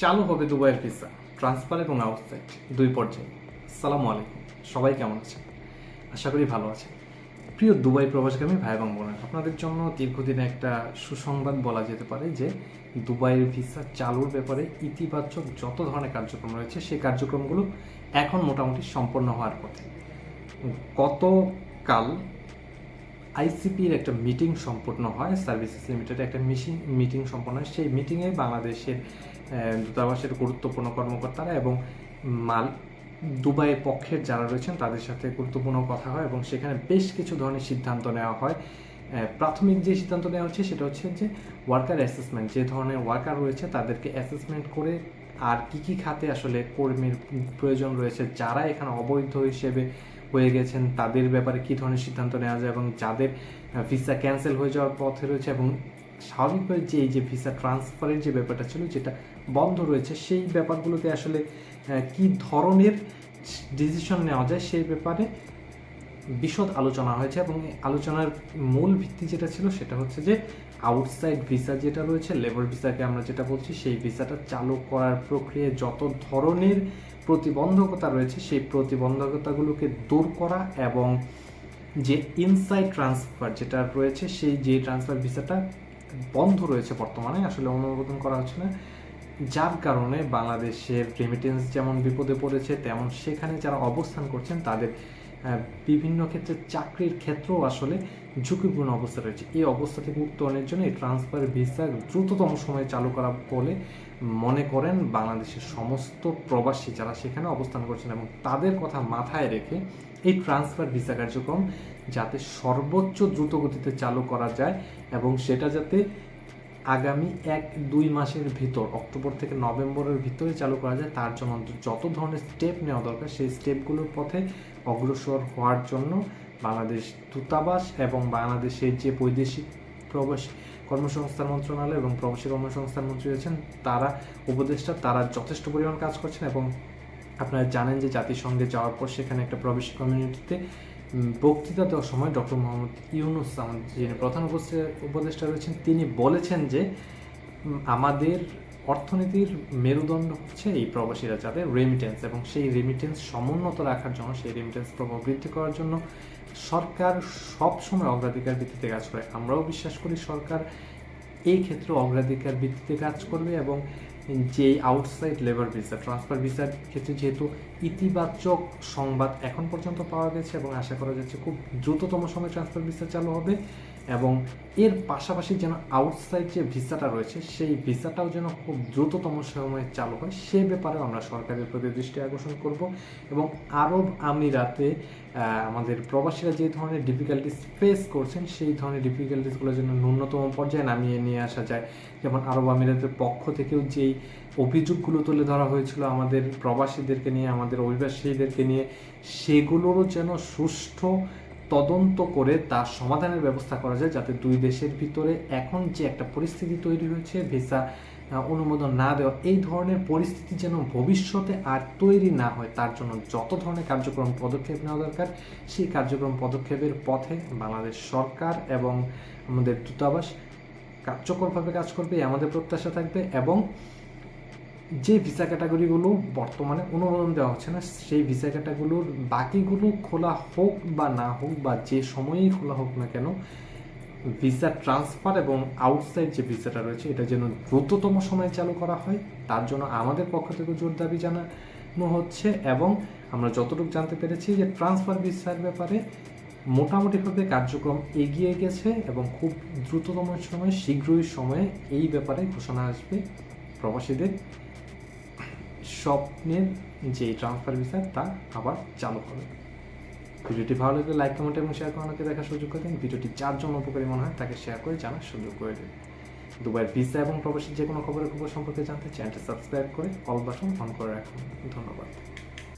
চালু হবে দুবাইয়ের ভিসা ট্রান্সফার এবং আউটসাইড দুই পর্যায়ে। সালামু আলাইকুম, সবাই কেমন আছেন? আশা করি ভালো আছেন। প্রিয় দুবাই প্রবাসগামী ভাই এবং বোনেরা, আপনাদের জন্য দীর্ঘদিনে একটা সুসংবাদ বলা যেতে পারে যে দুবাইয়ের ভিসা চালুর ব্যাপারে ইতিবাচক যত ধরনের কার্যক্রম রয়েছে, সেই কার্যক্রমগুলো এখন মোটামুটি সম্পন্ন হওয়ার পথে। গতকাল আইসিপির একটা মিটিং সম্পন্ন হয়, সার্ভিসেস লিমিটেড একটা মিশিং, মিটিং সম্পন্ন হয়। সেই মিটিংয়ে বাংলাদেশের দূতাবাসের গুরুত্বপূর্ণ কর্মকর্তারা এবং মাল, দুবাইয়ের পক্ষের যারা রয়েছেন, তাদের সাথে গুরুত্বপূর্ণ কথা হয় এবং সেখানে বেশ কিছু ধরনের সিদ্ধান্ত নেওয়া হয়। প্রাথমিক যে সিদ্ধান্ত নেওয়া হচ্ছে, সেটা হচ্ছে যে ওয়ার্কার অ্যাসেসমেন্ট যে ধরনের ওয়ার্কার রয়েছে, তাদেরকে অ্যাসেসমেন্ট করে আর কি কি খাতে আসলে কর্মীর প্রয়োজন রয়েছে, যারা এখানে অবৈধ হিসেবে হয়ে গেছেন, তাদের ব্যাপারে কি ধরনের সিদ্ধান্ত নেওয়া যায় এবং যাদের ভিসা ক্যান্সেল হয়ে যাওয়ার পথে রয়েছে এবং স্বাভাবিকভাবে যে এই যে ভিসা ট্রান্সফারের যে ব্যাপারটা ছিল যেটা বন্ধ রয়েছে, সেই ব্যাপারগুলোতে আসলে কি ধরনের ডিসিশন নেওয়া যায় সেই ব্যাপারে বিশদ আলোচনা হয়েছে এবং আলোচনার মূল ভিত্তি যেটা ছিল সেটা হচ্ছে যে আউটসাইড ভিসা যেটা রয়েছে লেবার ভিসাকে আমরা যেটা বলছি, সেই ভিসাটা চালু করার প্রক্রিয়ায় যত ধরনের প্রতিবন্ধকতা রয়েছে, সেই প্রতিবন্ধকতাগুলোকে দূর করা এবং যে ইনসাইড ট্রান্সফার যেটা রয়েছে, সেই যে ট্রান্সফার ভিসাটা বন্ধ রয়েছে বর্তমানে, আসলে অনুমোদন করা হচ্ছে না। যার কারণে বাংলাদেশের রেমিটেন্স যেমন বিপদে পড়েছে, তেমন সেখানে যারা অবস্থান করছেন, তাদের বিভিন্ন ক্ষেত্রে চাকরির ক্ষেত্রেও আসলে ঝুঁকিপূর্ণ অবস্থা রয়েছে। এই অবস্থা থেকে উত্তরণের জন্য এই ট্রান্সফার ভিসা দ্রুততম সময়ে চালু করা বলে মনে করেন বাংলাদেশের সমস্ত প্রবাসী যারা সেখানে অবস্থান করছেন এবং তাদের কথা মাথায় রেখে এই ট্রান্সফার ভিসা কার্যক্রম যাতে সর্বোচ্চ দ্রুত গতিতে চালু করা যায় এবং সেটা যাতে আগামী এক দুই মাসের ভিতর, অক্টোবর থেকে নভেম্বরের ভিতরে চালু করা যায়, তার জন্য যত ধরনের স্টেপ নেওয়া দরকার, সেই স্টেপগুলোর পথে অগ্রসর হওয়ার জন্য বাংলাদেশ দূতাবাস এবং বাংলাদেশের যে বৈদেশিক প্রবাসী কর্মসংস্থান মন্ত্রণালয় এবং প্রবাসী কর্মসংস্থান মন্ত্রী রয়েছেন, তারা উপদেষ্টা, তারা যথেষ্ট পরিমাণ কাজ করছেন এবং আপনারা জানেন যে জাতিসংঘে যাওয়ার পর সেখানে একটা প্রবাসী কমিউনিটিতে বক্তৃতা দেওয়ার সময় ডক্টর মোহাম্মদ ইউনুস, আমাদের যিনি প্রধান উপদেষ্টা রয়েছেন, তিনি বলেছেন যে আমাদের অর্থনীতির মেরুদণ্ড হচ্ছে এই প্রবাসীরা যাদের রেমিটেন্স এবং সেই রেমিটেন্স সমুন্নত রাখার জন্য, সেই রেমিটেন্স প্রভাব বৃদ্ধি করার জন্য সরকার সব সময় অগ্রাধিকার ভিত্তিতে কাজ করে। আমরাও বিশ্বাস করি সরকার এই ক্ষেত্রে অগ্রাধিকার ভিত্তিতে কাজ করবে এবং যে আউটসাইড লেবার ভিসা ট্রান্সফার ভিসার ক্ষেত্রে যেহেতু ইতিবাচক সংবাদ এখন পর্যন্ত পাওয়া গেছে এবং আশা করা যাচ্ছে খুব দ্রুততম সময়ে ট্রান্সফার ভিসা চালু হবে এবং এর পাশাপাশি যেন আউটসাইড যে ভিসাটা রয়েছে, সেই ভিসাটাও যেন খুব দ্রুততম সময়ে চালু হয়, সে ব্যাপারেও আমরা সরকারের প্রতি দৃষ্টি আকর্ষণ করব এবং আরব আমিরাতে আমাদের প্রবাসীরা যে ধরনের ডিফিকাল্টিস ফেস করছেন, সেই ধরনের ডিফিকাল্টিসগুলো যেন ন্যূনতম পর্যায়ে নামিয়ে নিয়ে আসা যায়। যেমন আরব আমিরাতের পক্ষ থেকেও যেই অভিযোগগুলো তুলে ধরা হয়েছিল আমাদের প্রবাসীদেরকে নিয়ে, আমাদের অভিবাসীদেরকে নিয়ে, সেগুলোরও যেন সুষ্ঠু তদন্ত করে তার সমাধানের ব্যবস্থা করা যায়, যাতে দুই দেশের ভিতরে এখন যে একটা পরিস্থিতি তৈরি হয়েছে, ভিসা অনুমোদন না দেওয়া, এই ধরনের পরিস্থিতি যেন ভবিষ্যতে আর তৈরি না হয়, তার জন্য যত ধরনের কার্যক্রম পদক্ষেপ নেওয়া দরকার, সেই কার্যক্রম পদক্ষেপের পথে বাংলাদেশ সরকার এবং আমাদের দূতাবাস কার্যকরভাবে কাজ করবে আমাদের প্রত্যাশা থাকবে এবং যে ভিসা ক্যাটাগরিগুলো বর্তমানে অনুমোদন দেওয়া হচ্ছে না, সেই ভিসা ক্যাটাগরিগুলোর বাকিগুলো খোলা হোক বা না হোক বা যে সময়েই খোলা হোক না কেন ভিসা ট্রান্সফার এবং আউটসাইড যে ভিসাটা রয়েছে, এটা যেন দ্রুততম সময়ে চালু করা হয়, তার জন্য আমাদের পক্ষ থেকে জোর দাবি জানানো হচ্ছে এবং আমরা যতটুকু জানতে পেরেছি যে ট্রান্সফার ভিসার ব্যাপারে মোটামুটিভাবে কার্যক্রম এগিয়ে গেছে এবং খুব দ্রুততম সময়ে, শীঘ্রই সময়ে এই ব্যাপারে ঘোষণা আসবে। প্রবাসীদের স্বপ্নের যে ট্রান্সফার ভিসা, তা আবার চালু হবে। ভিডিওটি ভালো লাগলে লাইক কমেন্ট এবং শেয়ার করানোকে দেখার সুযোগ করে দিন। ভিডিওটি যার জন্য উপকারী মনে হয় তাকে শেয়ার করে জানার সুযোগ করে দিন। দুবাইয়ের ভিসা এবং প্রবাসী যে কোনো খবরের খবর সম্পর্কে জানতে চ্যানেলটি সাবস্ক্রাইব করে অল বাটন অন করে রাখুন। ধন্যবাদ।